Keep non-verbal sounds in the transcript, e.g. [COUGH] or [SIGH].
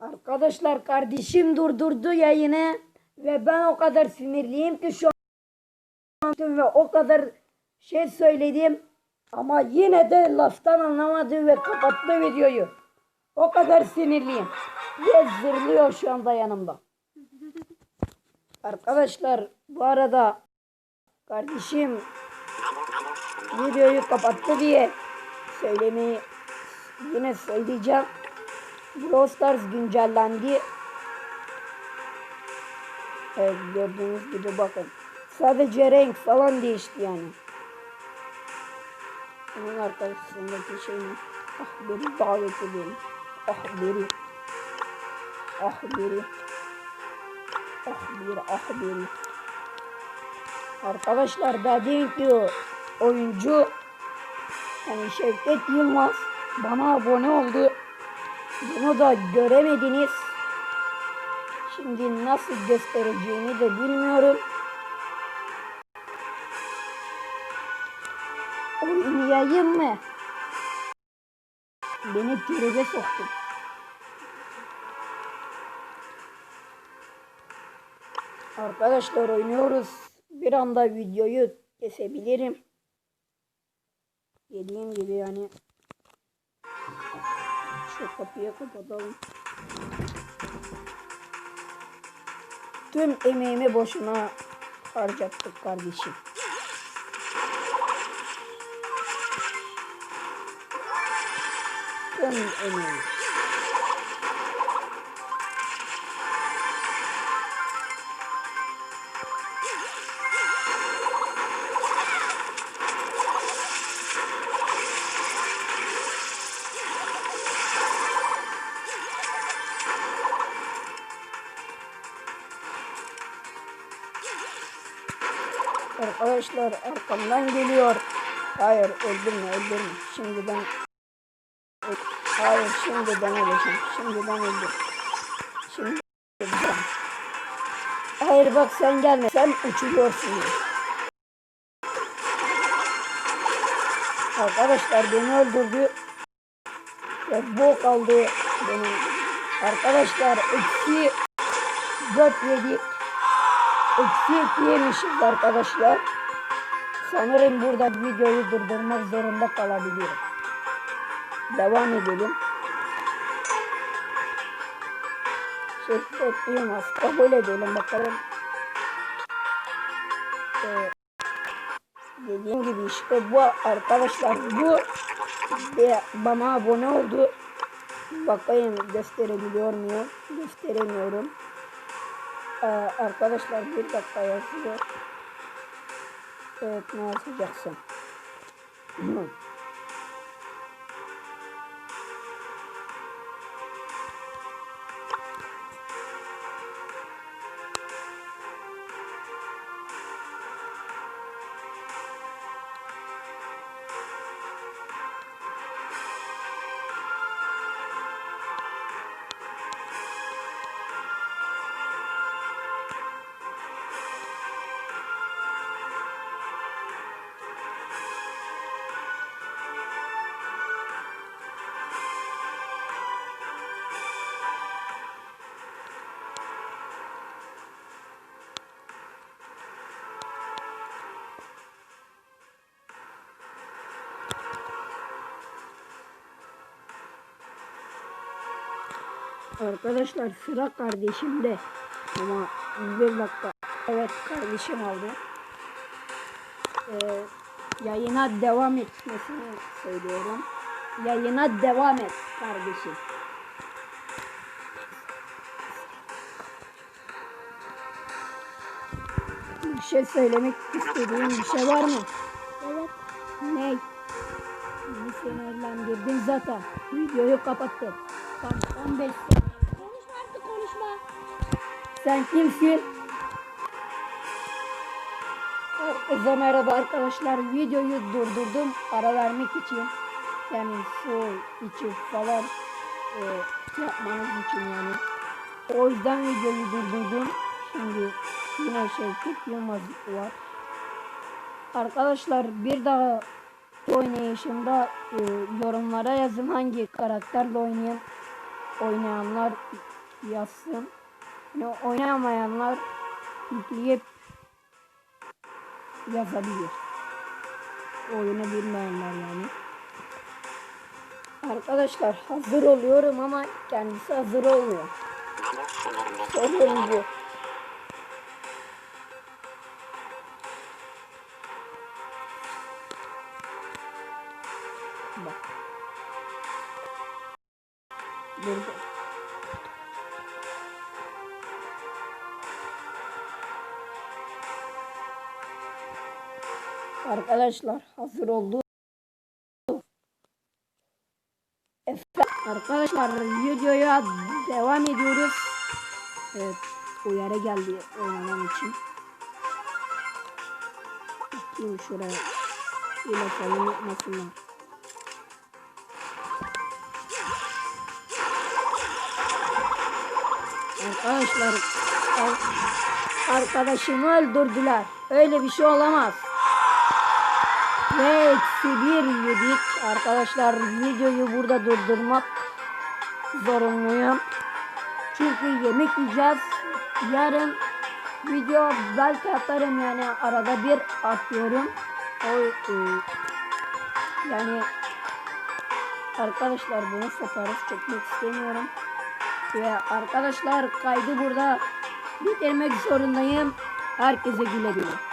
Arkadaşlar kardeşim durdurdu yayını ve ben o kadar sinirliyim ki şu an ve o kadar şey söyledim ama yine de laftan anlamadı ve kapattı videoyu. O kadar sinirliyim. Ve zırlıyor şu anda yanımda. Arkadaşlar bu arada kardeşim videoyu kapattı diye söylemeyi yine söyleyeceğim. Brawl Stars güncellendi. Evet gördüğünüz gibi bakın. Sadece renk falan değişti yani. Onun arkasındaki şey ne? Ah beni davet edelim. Ah beri. Ah beri. Ah beri. Ah beri. Arkadaşlar dediğim o oyuncu yani Şevket Yılmaz bana abone oldu. Bunu da göremediniz. Şimdi nasıl göstereceğini de bilmiyorum. Oynayayım mı? Beni tribe soktu. Arkadaşlar oynuyoruz. Bir anda videoyu kesebilirim. Dediğim gibi yani şu kapıyı kapatalım. Tüm emeğimi boşuna harcattık kardeşim. Tüm emeğimi. Arkadaşlar arkamdan geliyor. Hayır öldürme öldürme. Şimdiden Hayır şimdiden öleceğim. Şimdiden öldür. Şimdi öleceğim. Hayır bak sen gelme. Sen uçuyorsun. Arkadaşlar beni öldürdü. Ve bu kaldı benim. Arkadaşlar eksi 4 7 eksik yemişiz arkadaşlar. Sanırım burada videoyu durdurmak zorunda kalabilirim. Devam edelim. Şehvet Yılmaz kabul edelim bakalım. Ee, dediğim gibi işte bu arkadaşlar bu ve bana abone oldu. Bakayım gösterebiliyor muyum? Gösteremiyorum. Ee, arkadaşlar bir dakika yazıyor. Evet ne yazacaksın? [CLEARS THROAT] Arkadaşlar sıra kardeşimde. Ama bir dakika. Evet kardeşim aldı. Ee, yayına devam etmesini söylüyorum. Yayına devam et kardeşim. Bir şey söylemek istediğin bir şey var mı? Evet. Ne? Sinirlendirdin zaten. Videoyu kapattım. Tam 15 Sen kimsin? Herkese merhaba arkadaşlar. Videoyu durdurdum ara vermek için. Yani su için falan e, yapmanız için yani. O yüzden videoyu durdurdum. Şimdi yine Şevket Yılmaz var. Arkadaşlar bir daha oynayışımda e, yorumlara yazın hangi karakterle oynayan oynayanlar yazsın. Yani oynamayanlar yükleyip yazabilir. Oyunu bilmeyenler yani. Arkadaşlar hazır oluyorum ama kendisi hazır olmuyor. Sorun bu. Bak. Burada. Arkadaşlar hazır oldu. Efendim, arkadaşlar videoya devam ediyoruz. Evet uyarı geldi oynanan için. Bakayım şuraya. Yine sayın yapmasınlar. Arkadaşlar ar- arkadaşımı öldürdüler. Öyle bir şey olamaz. Ve eksi bir yedik. Arkadaşlar videoyu burada durdurmak zorunluyum. Çünkü yemek yiyeceğiz. Yarın video belki atarım yani arada bir atıyorum. O e, yani arkadaşlar bunu fotoğraf çekmek istemiyorum. Ve arkadaşlar kaydı burada bitirmek zorundayım. Herkese güle güle.